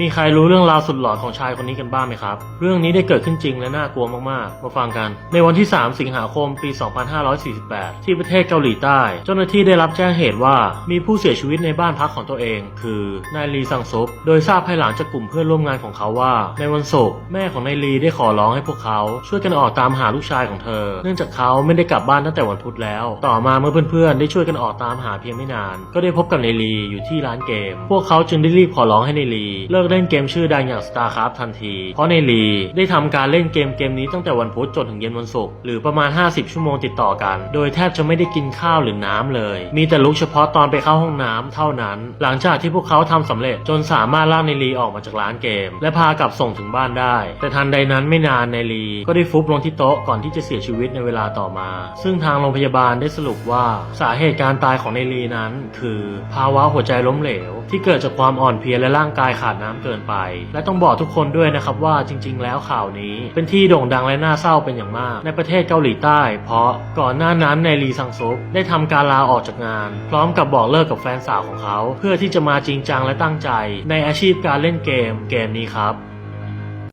มีใครรู้เรื่องราวสุดหลอนของชายคนนี้กันบ้างไหมครับ เรื่องนี้ได้เกิดขึ้นจริงและน่ากลัวมากๆ มาฟังกัน ในวันที่ 3 สิงหาคม ปี 2548 ที่ประเทศเกาหลีใต้ เจ้าหน้าที่ได้รับแจ้งเหตุว่ามีผู้เสียชีวิตในบ้านพักของตัวเอง คือนายลีซังซุปโดยทราบภายหลังจากกลุ่มเพื่อนร่วมงานของเขาว่า ในวันศุกร์แม่ของนายลีได้ขอร้องให้พวกเขา ช่วยกันออกตามหาลูกชายของเธอ เนื่องจากเขาไม่ได้กลับบ้านตั้งแต่วันพุธแล้ว ต่อมาเมื่อเพื่อนๆได้ช่วยกันออกตามหาเพียงไม่นาน ก็ได้พบกับนายลีอยู่ที่ร้านเกม พวกเขาจึงได้รีบขอร้องให้นายลีเลิกเล่นเกมชื่อดังอย่าง StarCraft ทันที เพราะนลีได้ทำการเล่นเกมเกมนี้ตั้งแต่วันพุธจนถึงเย็นวันศุกร์หรือประมาณ 50 ชั่วโมงติดต่อกัน โดยแทบจะไม่ได้กินข้าวหรือน้ำเลย มีแต่ลุกเฉพาะตอนไปเข้าห้องน้ำเท่านั้น หลังจากที่พวกเขาทำสำเร็จจนสามารถล่ากนลีออกมาจากร้านเกม และพากลับส่งถึงบ้านได้ แต่ทันใดนั้นไม่นานนลีก็ได้ฟุบลงที่โต๊ะก่อนที่จะเสียชีวิตในเวลาต่อมา ซึ่งทางโรงพยาบาลได้สรุปว่าสาเหตุการตายของนลีนั้น คือภาวะหัวใจล้มเหลว ที่เกิดจากความอ่อนเพลียและร่างกายขาดน้ำเกินไป และต้องบอกทุกคนด้วยนะครับว่าจริง ๆ แล้วข่าวนี้ เป็นที่โด่งดังและน่าเศร้าเป็นอย่างมาก ในประเทศเกาหลีใต้ เพราะก่อนหน้านั้นในลีซังซุกได้ทำการลาออกจากงาน พร้อมกับบอกเลิกกับแฟนสาวของเขา เพื่อที่จะมาจริงจังและตั้งใจ ในอาชีพการเล่นเกมเกมนี้ครับ